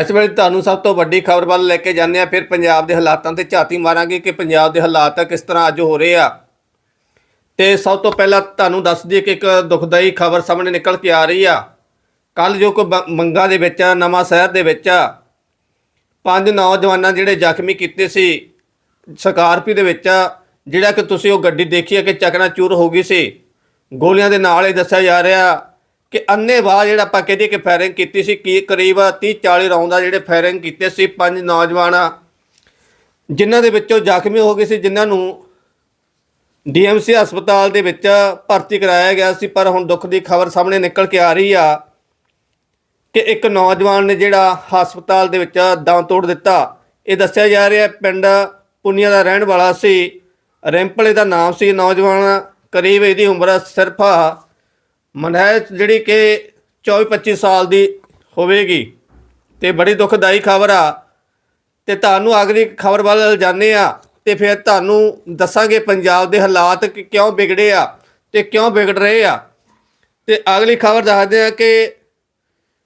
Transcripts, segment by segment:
ਇਸ ਵੇਲੇ ਤੁਹਾਨੂੰ ਸਭ ਤੋਂ ਵੱਡੀ ਖਬਰ ਵੱਲ ਲੈ ਕੇ ਜਾਂਦੇ ਆ ਫਿਰ ਪੰਜਾਬ ਦੇ ਹਾਲਾਤਾਂ ਤੇ ਝਾਤੀ ਮਾਰਾਂਗੇ ਕਿ ਪੰਜਾਬ ਦੇ ਹਾਲਾਤ ਕਿਸ ਤਰ੍ਹਾਂ ਅੱਜ ਹੋ ਰਹੇ ਆ। ਤੇ ਸਭ ਤੋਂ ਪਹਿਲਾਂ ਤੁਹਾਨੂੰ ਦੱਸ ਦਈਏ ਕਿ ਇੱਕ ਦੁਖਦਾਈ ਖਬਰ ਸਾਹਮਣੇ ਨਿਕਲ ਕੇ ਆ ਰਹੀ ਆ। ਕੱਲ ਜੋ ਕੋ ਮੰਗਾ ਦੇ ਵਿੱਚ ਨਵਾਂ ਸ਼ਹਿਰ ਦੇ ਵਿੱਚ ਪੰਜ ਨੌਜਵਾਨਾਂ ਜਿਹੜੇ ਜ਼ਖਮੀ ਕੀਤੇ ਸੀ, ਸਕਾਰਪੀ ਦੇ ਵਿੱਚ ਜਿਹੜਾ ਕਿ ਤੁਸੀਂ ਉਹ ਗੱਡੀ ਦੇਖੀ ਹੈ ਕਿ ਚਕਨਾ ਚੂਰ ਹੋ ਗਈ ਸੀ। ਗੋਲੀਆਂ ਦੇ ਨਾਲ ਇਹ ਦੱਸਿਆ ਜਾ ਰਿਹਾ ਕਿ ਅੰਨੇਵਾਹ ਜਿਹੜਾ ਆਪਾਂ ਕਹਦੇ ਕਿ ਫਾਇਰਿੰਗ ਕੀਤੀ ਸੀ, ਕੀ ਕਰੀਬ 30 40 ਰੌਂਦ ਦਾ ਜਿਹੜੇ ਫਾਇਰਿੰਗ ਕੀਤੇ ਸੀ, ਪੰਜ ਨੌਜਵਾਨ ਜਿਨ੍ਹਾਂ ਦੇ ਵਿੱਚੋਂ ਜ਼ਖਮੀ ਹੋ ਗਏ ਸੀ, ਜਿਨ੍ਹਾਂ ਨੂੰ ਡੀਐਮਸੀ ਹਸਪਤਾਲ ਦੇ ਵਿੱਚ ਭਰਤੀ ਕਰਾਇਆ ਗਿਆ ਸੀ, ਪਰ ਹੁਣ ਦੁੱਖ ਦੀ ਖਬਰ ਸਾਹਮਣੇ ਨਿਕਲ ਕੇ ਆ ਰਹੀ ਆ ਕਿ ਇੱਕ ਨੌਜਵਾਨ ਨੇ ਜਿਹੜਾ ਹਸਪਤਾਲ ਦੇ ਵਿੱਚ ਦਮ ਤੋੜ ਦਿੱਤਾ। ਇਹ ਦੱਸਿਆ ਜਾ ਰਿਹਾ ਪਿੰਡ ਪੁੰਨੀਆ ਦਾ ਰਹਿਣ ਵਾਲਾ ਸੀ, ਰਿੰਪਲੇ ਦਾ ਨਾਮ ਸੀ। ਨੌਜਵਾਨ ਕਰੀਬ ਇਹਦੀ ਉਮਰ ਸਿਰਫ ਮਨਹਿ ਜਿਹੜੀ ਕਿ 24 25 ਸਾਲ ਦੀ ਹੋਵੇਗੀ ਤੇ ਬੜੀ ਦੁਖਦਾਈ ਖਬਰ ਆ ਤੇ ਤੁਹਾਨੂੰ ਅਗਲੀ ਖਬਰ ਵੱਲ ਜਾਂਦੇ ਆ ਤੇ ਫਿਰ ਤੁਹਾਨੂੰ ਦੱਸਾਂਗੇ ਪੰਜਾਬ ਦੇ ਹਾਲਾਤ ਕਿਉਂ ਵਿਗੜੇ ਆ ਤੇ ਕਿਉਂ ਵਿਗੜ ਰਹੇ ਆ। ਤੇ ਅਗਲੀ ਖਬਰ ਦੱਸਦੇ ਆ ਕਿ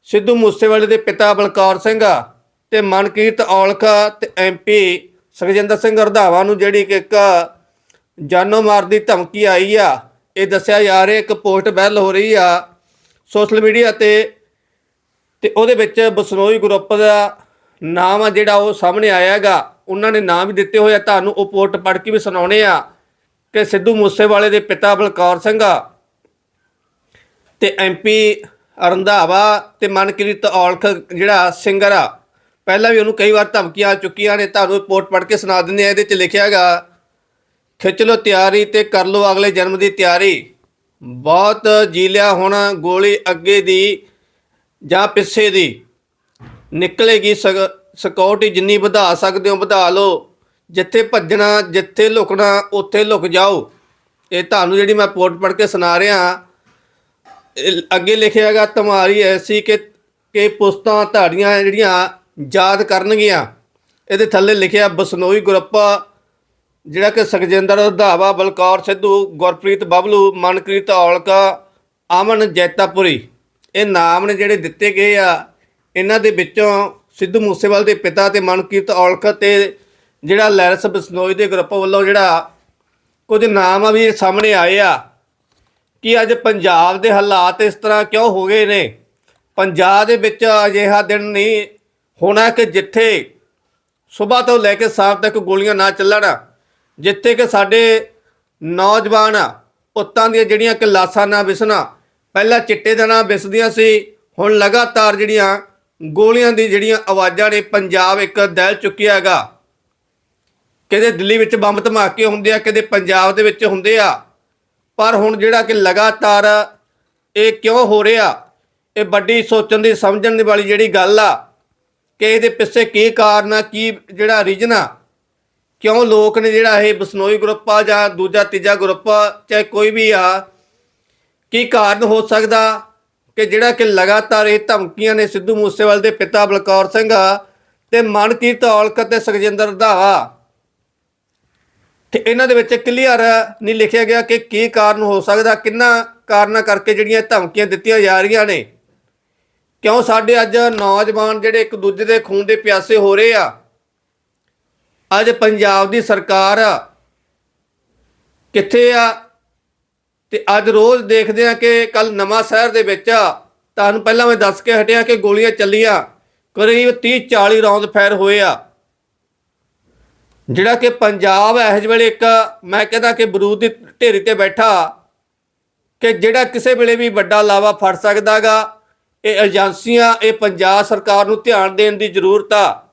ਸਿੱਧੂ ਮੂਸੇਵਾਲੇ ਦੇ ਪਿਤਾ ਬਲਕੌਰ ਸਿੰਘ ਤੇ ਮਨਕੀਰਤ ਔਲਖ ਤੇ ਐਮਪੀ ਸੁਖਜਿੰਦਰ ਸਿੰਘ ਰਧਾਵਾ ਨੂੰ ਜਿਹੜੀ ਕਿ ਇੱਕ ਜਾਨੋਂ ਮਾਰ ਦੀ ਧਮਕੀ ਆਈ ਆ ਇਹ ਦੱਸਿਆ ਜਾ ਰਿਹਾ, ਇੱਕ ਪੋਸਟ ਵਾਇਰਲ ਹੋ ਰਹੀ ਆ ਸੋਸ਼ਲ ਮੀਡੀਆ ਤੇ ਤੇ ਉਹਦੇ ਵਿੱਚ ਬਸਨੋਈ ਗਰੁੱਪ ਦਾ ਨਾਮ ਆ ਜਿਹੜਾ ਉਹ ਸਾਹਮਣੇ ਆਇਆ ਹੈਗਾ। ਉਹਨਾਂ ਨੇ ਨਾਮ ਵੀ ਦਿੱਤੇ ਹੋਏ ਆ। ਤੁਹਾਨੂੰ ਉਹ ਪੋਸਟ ਪੜ੍ਹ ਕੇ ਵੀ ਸੁਣਾਉਣੇ ਆ ਕਿ ਸਿੱਧੂ ਮੂਸੇਵਾਲੇ ਦੇ ਪਿਤਾ ਬਲਕੌਰ ਸਿੰਘ ਆ ਤੇ ਐਮਪੀ ਰੰਧਾਵਾ ਤੇ ਮਨਕ੍ਰੀਤ ਔਲਖ ਜਿਹੜਾ ਸਿੰਗਰ ਆ। ਪਹਿਲਾਂ ਵੀ ਉਹਨੂੰ ਕਈ ਵਾਰ ਧਮਕੀਆਂ ਆ ਚੁੱਕੀਆਂ ਨੇ। ਤੁਹਾਨੂੰ ਰਿਪੋਰਟ ਪੜ੍ਹ ਕੇ ਸੁਣਾ ਦਿੰਦੇ ਆ। ਇਹਦੇ ਚ ਲਿਖਿਆ ਹੈਗਾ ਖਿੱਚ ਲਓ ਤਿਆਰੀ ਤੇ ਕਰ ਲਓ ਅਗਲੇ ਜਨਮ ਦੀ ਤਿਆਰੀ। ਬਹੁਤ ਜੀ ਲਿਆ ਹੁਣ ਗੋਲੀ ਅੱਗੇ ਦੀ ਜਾਂ ਪਿੱਛੇ ਦੀ। ਨਿਕਲੇਗੀ ਸਿਕਿਉਰਿਟੀ ਜਿੰਨੀ ਵਧਾ ਸਕਦੇ ਹੋ ਵਧਾ ਲਓ। ਜਿੱਥੇ ਭੱਜਣਾ, ਜਿੱਥੇ ਲੁਕਣਾ, ਉੱਥੇ ਲੁਕ ਜਾਓ। ਇਹ ਤੁਹਾਨੂੰ ਜਿਹੜੀ ਮੈਂ ਰਿਪੋਰਟ ਪੜ੍ਹ ਕੇ ਸੁਣਾ ਰਿਹਾ ਅੱਗੇ ਲਿਖਿਆ ਹੈਗਾ ਤੁਹਾਰੀ ਐਸੀ ਕਿ ਕਿ ਪੁਸਤਾਂ ਤੁਹਾਡੀਆਂ ਜਿਹੜੀਆਂ ਯਾਦ ਕਰਨਗੀਆਂ। ਇਹਦੇ ਥੱਲੇ ਲਿਖਿਆ, ਬਸਨੋਈ ਗਰੁੱਪ ਜਿਹੜਾ ਕਿ ਸੁਖਜਿੰਦਰ ਰੰਧਾਵਾ ਬਲਕੌਰ, ਸਿੱਧੂ, ਗੁਰਪ੍ਰੀਤ ਬਬਲੂ, ਮਨਕ੍ਰੀਤ ਔਲਕ, ਅਮਨ ਜੈਤਾਪੁਰੀ। ਇਹ ਨਾਮ ਨੇ ਜਿਹੜੇ ਦਿੱਤੇ ਗਏ ਆ, ਇਹਨਾਂ ਦੇ ਵਿੱਚੋਂ ਸਿੱਧੂ ਮੂਸੇਵਾਲ ਦੇ ਪਿਤਾ ਤੇ ਮਨਕੀਰਤ ਔਲਖ ਤੇ ਜਿਹੜਾ ਲੈਰਸ ਬਸਨੋਈ ਦੇ ਗਰੁੱਪ ਵੱਲੋਂ ਜਿਹੜਾ ਕੁਝ ਨਾਮ ਆ ਵੀ ਸਾਹਮਣੇ ਆਏ ਆ ਕਿ ਅੱਜ ਪੰਜਾਬ ਦੇ ਹਾਲਾਤ ਇਸ ਤਰ੍ਹਾਂ ਕਿਉਂ ਹੋ ਗਏ ਨੇ? ਪੰਜਾਬ ਦੇ ਵਿੱਚ ਅਜਿਹਾ ਦਿਨ ਨਹੀਂ ਹੋਣਾ ਕਿ ਜਿੱਥੇ ਸਵੇਰ ਤੋਂ ਲੈ ਕੇ ਸ਼ਾਮ ਤੱਕ ਗੋਲੀਆਂ ਨਾ ਚੱਲਣ। ਜਿੱਥੇ ਕਿ ਸਾਡੇ ਨੌਜਵਾਨ ਪੁੱਤਾਂ ਦੀਆਂ ਜਿਹੜੀਆਂ ਕਿ ਲਾਸਾਂ ਨਾ ਵਿਸਣਾ ਪਹਿਲਾਂ ਚਿੱਟੇ ਦੇ ਨਾਲ ਵਿਸਦੀਆਂ ਸੀ, ਹੁਣ ਲਗਾਤਾਰ ਜਿਹੜੀਆਂ ਗੋਲੀਆਂ ਦੀ ਜਿਹੜੀਆਂ ਆਵਾਜ਼ਾਂ ਨੇ, ਪੰਜਾਬ ਇੱਕ ਦਹਿਲ ਚੁੱਕਿਆ ਹੈਗਾ। ਕਿਤੇ ਦਿੱਲੀ ਵਿੱਚ ਬੰਬ ਧਮਾਕੇ ਹੁੰਦੇ ਆ, ਕਿਤੇ ਪੰਜਾਬ ਦੇ ਵਿੱਚ ਹੁੰਦੇ ਆ, ਪਰ ਹੁਣ ਜਿਹੜਾ ਕਿ ਲਗਾਤਾਰ ਇਹ ਕਿਉਂ ਹੋ ਰਿਹਾ, ਇਹ ਵੱਡੀ ਸੋਚਣ ਦੀ, ਸਮਝਣ ਦੀ ਵਾਲੀ ਜਿਹੜੀ ਗੱਲ ਆ, ਕਿ ਇਹਦੇ ਪਿੱਛੇ ਕੀ ਕਾਰਨ ਆ, ਕੀ ਜਿਹੜਾ ਰੀਜਨ ਆ ਕਿਉਂ ਲੋਕ ਨੇ ਜਿਹੜਾ ਇਹ ਬਸਨੋਈ ਗਰੁੱਪ ਆ ਜਾਂ ਦੂਜਾ ਤੀਜਾ ਗਰੁੱਪ ਚਾਹੇ ਕੋਈ ਵੀ ਆ, ਕੀ ਕਾਰਨ ਹੋ ਸਕਦਾ ਕਿ ਜਿਹੜਾ ਕਿ ਲਗਾਤਾਰ ਇਹ ਧਮਕੀਆਂ ਨੇ ਸਿੱਧੂ ਮੂਸੇਵਾਲ ਦੇ ਪਿਤਾ ਬਲਕੌਰ ਸਿੰਘ ਤੇ ਮਨਕੀਰਤ ਔਲਖ ਤੇ ਸੁਖਜਿੰਦਰ ਰੰਧਾਵਾ ਤੇ ਇਹਨਾਂ ਦੇ ਵਿੱਚ ਕਲੀਅਰ ਨਹੀਂ ਲਿਖਿਆ ਗਿਆ ਕਿ ਕੀ ਕਾਰਨ ਹੋ ਸਕਦਾ, ਕਿੰਨਾ ਕਾਰਨਾਂ ਕਰਕੇ ਜਿਹੜੀਆਂ ਧਮਕੀਆਂ ਦਿੱਤੀਆਂ ਜਾ ਰਹੀਆਂ ਨੇ। ਕਿਉਂ ਸਾਡੇ ਅੱਜ ਨੌਜਵਾਨ ਜਿਹੜੇ ਇੱਕ ਦੂਜੇ ਦੇ ਖੂਨ ਦੇ ਪਿਆਸੇ ਹੋ ਰਹੇ ਆ? ਅੱਜ ਪੰਜਾਬ ਦੀ ਸਰਕਾਰ ਕਿੱਥੇ ਆ? ਤੇ ਅੱਜ ਰੋਜ਼ ਦੇਖਦੇ ਆ ਕਿ ਕੱਲ ਨਵਾਂ ਸ਼ਹਿਰ ਦੇ ਵਿੱਚ ਤੁਹਾਨੂੰ ਪਹਿਲਾਂ ਮੈਂ ਦੱਸ ਕੇ ਹਟਿਆ ਕਿ ਗੋਲੀਆਂ ਚੱਲੀਆਂ। ਕਰੀਬ 30 40 ਰੌਂਦ ਫੈਰ ਹੋਏ ਆ। ਜਿਹੜਾ ਕਿ ਪੰਜਾਬ ਇਸ ਵੇਲੇ ਇੱਕ ਮੈਂ ਕਹਿੰਦਾ ਕਿ ਬਰੂਦ ਦੀ ਢੇਰੀ ਤੇ ਬੈਠਾ ਕਿ ਜਿਹੜਾ ਕਿਸੇ ਵੇਲੇ ਵੀ ਵੱਡਾ ਲਾਵਾ ਫੜ ਸਕਦਾਗਾ। ਇਹ ਏਜੰਸੀਆਂ, ਇਹ ਪੰਜਾਬ ਸਰਕਾਰ ਨੂੰ ਧਿਆਨ ਦੇਣ ਦੀ ਜ਼ਰੂਰਤ ਆ।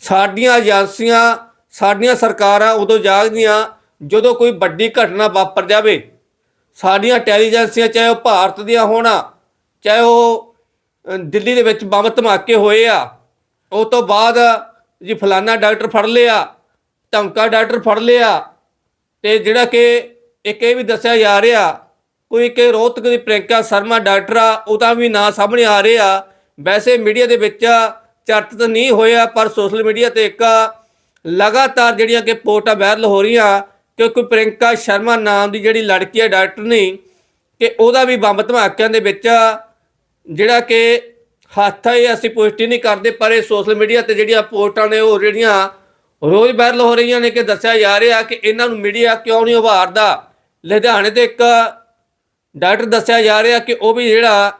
ਸਾਡੀਆਂ ਏਜੰਸੀਆਂ, ਸਾਡੀਆਂ ਸਰਕਾਰਾਂ ਉਦੋਂ ਜਾਗਦੀਆਂ ਜਦੋਂ ਕੋਈ ਵੱਡੀ ਘਟਨਾ ਵਾਪਰ ਜਾਵੇ। ਸਾਡੀਆਂ ਇੰਟੈਲੀਜੈਂਸੀਆਂ ਚਾਹੇ ਉਹ ਭਾਰਤ ਦੀਆਂ ਹੋਣ, ਚਾਹੇ ਉਹ ਦਿੱਲੀ ਦੇ ਵਿੱਚ ਬੰਬ ਧਮਾਕੇ ਹੋਏ ਆ, ਉਹ ਤੋਂ ਬਾਅਦ ਜੀ ਫਲਾਨਾ ਡਾਕਟਰ ਫੜ ਲਿਆ, ਧਮਕਾ ਡਾਕਟਰ ਫੜ ਲਿਆ ਤੇ ਜਿਹੜਾ ਕਿ ਇੱਕ ਇਹ ਵੀ ਦੱਸਿਆ ਜਾ ਰਿਹਾ, ਕੋਈ ਕਿ ਰੋਹਤਕ ਦੀ ਪ੍ਰਿੰਕਾ ਸ਼ਰਮਾ ਡਾਕਟਰ ਆ ਉਹਦਾ ਵੀ ਨਾਂ ਸਾਹਮਣੇ ਆ ਰਿਹਾ। ਵੈਸੇ ਮੀਡੀਆ ਦੇ ਵਿੱਚ ਚਰਚਿਤ ਨਹੀਂ ਹੋਇਆ, ਪਰ ਸੋਸ਼ਲ ਮੀਡੀਆ ਤੇ ਇੱਕ ਲਗਾਤਾਰ ਜਿਹੜੀਆਂ ਕਿ ਪੋਸਟਾਂ ਵਾਇਰਲ ਹੋ ਰਹੀਆਂ ਕਿਉਂਕਿ ਕੋਈ ਪ੍ਰਿੰਕਾ ਸ਼ਰਮਾ ਨਾਮ ਦੀ ਜਿਹੜੀ ਲੜਕੀ ਹੈ, ਡਾਕਟਰ ਨਹੀਂ, ਕਿ ਉਹਦਾ ਵੀ ਬੰਬ ਧਮਾਕਿਆਂ ਦੇ ਵਿੱਚ ਜਿਹੜਾ ਕਿ ਹੱਥ ਹੈ ਅਸੀਂ ਪੁਸ਼ਟੀ ਨਹੀਂ ਕਰਦੇ, ਪਰ ਇਹ ਸੋਸ਼ਲ ਮੀਡੀਆ ਤੇ ਜਿਹੜੀਆਂ ਪੋਸਟਾਂ ਨੇ, ਉਹ ਜਿਹੜੀਆਂ ਰੋਜ਼ ਵਾਇਰਲ ਹੋ ਰਹੀਆਂ ਨੇ, ਕਿ ਦੱਸਿਆ ਜਾ ਰਿਹਾ ਕਿ ਇਹਨਾਂ ਨੂੰ ਮੀਡੀਆ ਕਿਉਂ ਨਹੀਂ ਉਭਾਰਦਾ। ਲੁਧਿਆਣੇ ਦੇ ਇੱਕ ਡਾਕਟਰ ਦੱਸਿਆ ਜਾ ਰਿਹਾ ਕਿ ਉਹ ਵੀ ਜਿਹੜਾ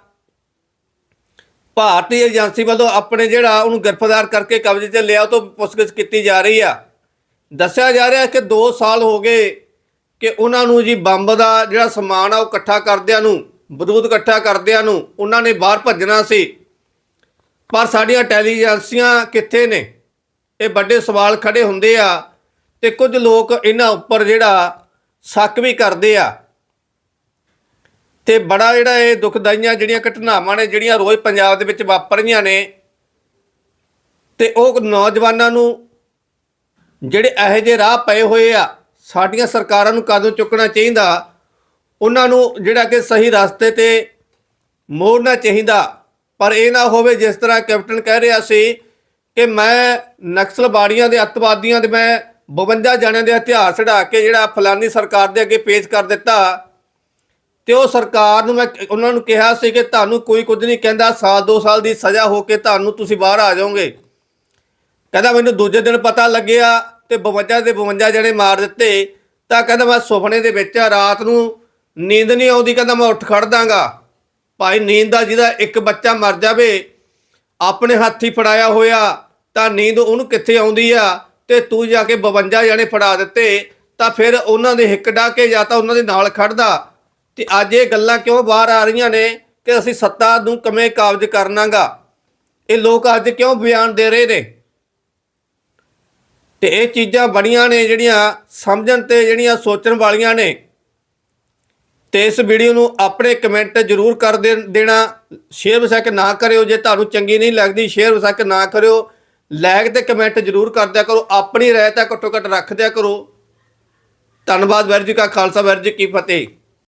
ਭਾਰਤੀ ਏਜੰਸੀ ਵੱਲੋਂ ਆਪਣੇ ਜਿਹੜਾ ਉਹਨੂੰ ਗ੍ਰਿਫਤਾਰ ਕਰਕੇ ਕਬਜ਼ੇ 'ਚ ਲਿਆ, ਉਹ ਤੋਂ ਪੁੱਛਗਿੱਛ ਕੀਤੀ ਜਾ ਰਹੀ ਆ। ਦੱਸਿਆ ਜਾ ਰਿਹਾ ਕਿ 2 ਸਾਲ ਹੋ ਗਏ ਕਿ ਉਹਨਾਂ ਨੂੰ ਜੀ ਬੰਬ ਦਾ ਜਿਹੜਾ ਸਮਾਨ ਆ, ਉਹ ਇਕੱਠਾ ਕਰਦਿਆਂ ਨੂੰ ਬਰੂਦ ਇਕੱਠਾ ਕਰਦਿਆਂ ਨੂੰ ਉਹਨਾਂ ਨੇ ਬਾਹਰ ਭੱਜਣਾ ਸੀ। ਪਰ ਸਾਡੀਆਂ ਇੰਟੈਲੀਜੈਂਸੀਆਂ ਕਿੱਥੇ ਨੇ? ਇਹ ਵੱਡੇ ਸਵਾਲ ਖੜੇ ਹੁੰਦੇ ਆ ਤੇ ਕੁਝ ਲੋਕ ਇਹਨਾਂ ਉੱਪਰ ਜਿਹੜਾ ਸ਼ੱਕ ਵੀ ਕਰਦੇ ਆ। ਤੇ ਬੜਾ ਜਿਹੜਾ ਇਹ ਦੁਖਦਾਈਆਂ ਜਿਹੜੀਆਂ ਘਟਨਾਵਾਂ ਨੇ, ਜਿਹੜੀਆਂ ਰੋਜ਼ ਪੰਜਾਬ ਦੇ ਵਿੱਚ ਵਾਪਰ ਰਹੀਆਂ ਨੇ, ਤੇ ਉਹ ਨੌਜਵਾਨਾਂ ਨੂੰ ਜਿਹੜੇ ਇਹੋ ਜਿਹੇ ਰਾਹ ਪਏ ਹੋਏ ਆ, ਸਾਡੀਆਂ ਸਰਕਾਰਾਂ ਨੂੰ ਕਦੋਂ ਚੁੱਕਣਾ ਚਾਹੀਦਾ, ਉਹਨਾਂ ਨੂੰ ਜਿਹੜਾ ਕਿ ਸਹੀ ਰਸਤੇ ਤੇ ਮੋੜਨਾ ਚਾਹੀਦਾ। ਪਰ ਇਹ ਨਾ ਹੋਵੇ ਜਿਸ ਤਰ੍ਹਾਂ ਕੈਪਟਨ ਕਹਿ ਰਿਹਾ ਸੀ ਕਿ ਮੈਂ ਨਕਸਲਵਾੜੀਆਂ ਦੇ ਅੱਤਵਾਦੀਆਂ ਦੇ, ਮੈਂ 52 ਜਣਿਆਂ ਦੇ ਹਥਿਆਰ ਛਡਾ ਕੇ ਜਿਹੜਾ ਫਲਾਨੀ ਸਰਕਾਰ ਦੇ ਅੱਗੇ ਪੇਸ਼ ਕਰ ਦਿੱਤਾ ਤੇ ਉਹ ਸਰਕਾਰ ਨੂੰ ਮੈਂ ਉਹਨਾਂ ਨੂੰ ਕਿਹਾ ਸੀ ਕਿ ਤੁਹਾਨੂੰ ਕੋਈ ਕੁਝ ਨਹੀਂ ਕਹਿੰਦਾ, ਸਾਲ, ਦੋ ਸਾਲ ਦੀ ਸਜ਼ਾ ਹੋ ਕੇ ਤੁਹਾਨੂੰ ਤੁਸੀਂ ਬਾਹਰ ਆ ਜਾਓਗੇ। ਕਹਿੰਦਾ ਮੈਨੂੰ ਦੂਜੇ ਦਿਨ ਪਤਾ ਲੱਗਿਆ ਤੇ 52 ਦੇ 52 ਜਣੇ ਮਾਰ ਦਿੱਤੇ। ਤਾਂ ਕਹਿੰਦਾ ਮੈਂ ਸੁਪਨੇ ਦੇ ਵਿੱਚ ਰਾਤ ਨੂੰ ਨੀਂਦ ਨਹੀਂ ਆਉਂਦੀ, ਕਹਿੰਦਾ ਮੈਂ ਉੱਠ ਖੜ ਦਾਂਗਾ। ਭਾਈ ਨੀਂਦ ਦਾ ਜਿਹਦਾ ਇੱਕ ਬੱਚਾ ਮਰ ਜਾਵੇ, ਆਪਣੇ ਹੱਥੀ ਫੜਾਇਆ ਹੋਇਆ, ਤਾਂ ਨੀਂਦ ਉਹਨੂੰ ਕਿੱਥੇ ਆਉਂਦੀ ਆ? ਤੇ ਤੂੰ ਜਾ ਕੇ 52 ਜਣੇ ਫੜਾ ਦਿੱਤੇ, ਤਾਂ ਫਿਰ ਉਹਨਾਂ ਦੇ ਹਿੱਕ ਡਾ ਕੇ ਜਾਂ ਤਾਂ ਉਹਨਾਂ ਦੇ ਨਾਲ ਖੜਦਾ ਤੇ ਅੱਜ ਇਹ ਗੱਲਾਂ ਕਿਉਂ ਬਾਹਰ ਆ ਰਹੀਆਂ ਨੇ ਕਿ ਅਸੀਂ ਸੱਤਾ ਨੂੰ ਕਿਵੇਂ ਕਾਬਜ਼ ਕਰਨਾਗਾ? ਇਹ ਲੋਕ ਅੱਜ ਕਿਉਂ ਬਿਆਨ ਦੇ ਰਹੇ ਨੇ? ਤੇ ਇਹ ਚੀਜ਼ਾਂ ਬੜੀਆਂ ਨੇ ਜਿਹੜੀਆਂ ਸਮਝਣ ਤੇ ਜਿਹੜੀਆਂ ਸੋਚਣ ਵਾਲੀਆਂ ਨੇ। ਤੇ ਇਸ ਵੀਡੀਓ ਨੂੰ ਆਪਣੇ ਕਮੈਂਟ ਜ਼ਰੂਰ ਕਰ ਦੇ- ਦੇਣਾ। ਸ਼ੇਅਰ ਵਸਕ ਨਾ ਕਰਿਓ, ਜੇ ਤੁਹਾਨੂੰ ਚੰਗੀ ਨਹੀਂ ਲੱਗਦੀ, ਸ਼ੇਅਰ ਵਸਕ ਨਾ ਕਰਿਓ। ਲਾਇਕ ਤੇ ਕਮੈਂਟ ਜ਼ਰੂਰ ਕਰਦਿਆ ਕਰੋ। ਆਪਣੀ ਰਾਇ ਤਾਂ ਘੱਟੋ ਘੱਟ ਰੱਖਦਿਆ ਕਰੋ। ਧੰਨਵਾਦ ਵੈਰ ਜੀ ਕਾ ਖਾਲਸਾ ਵੈਰ ਜੀ ਕੀ ਫਤਿਹ।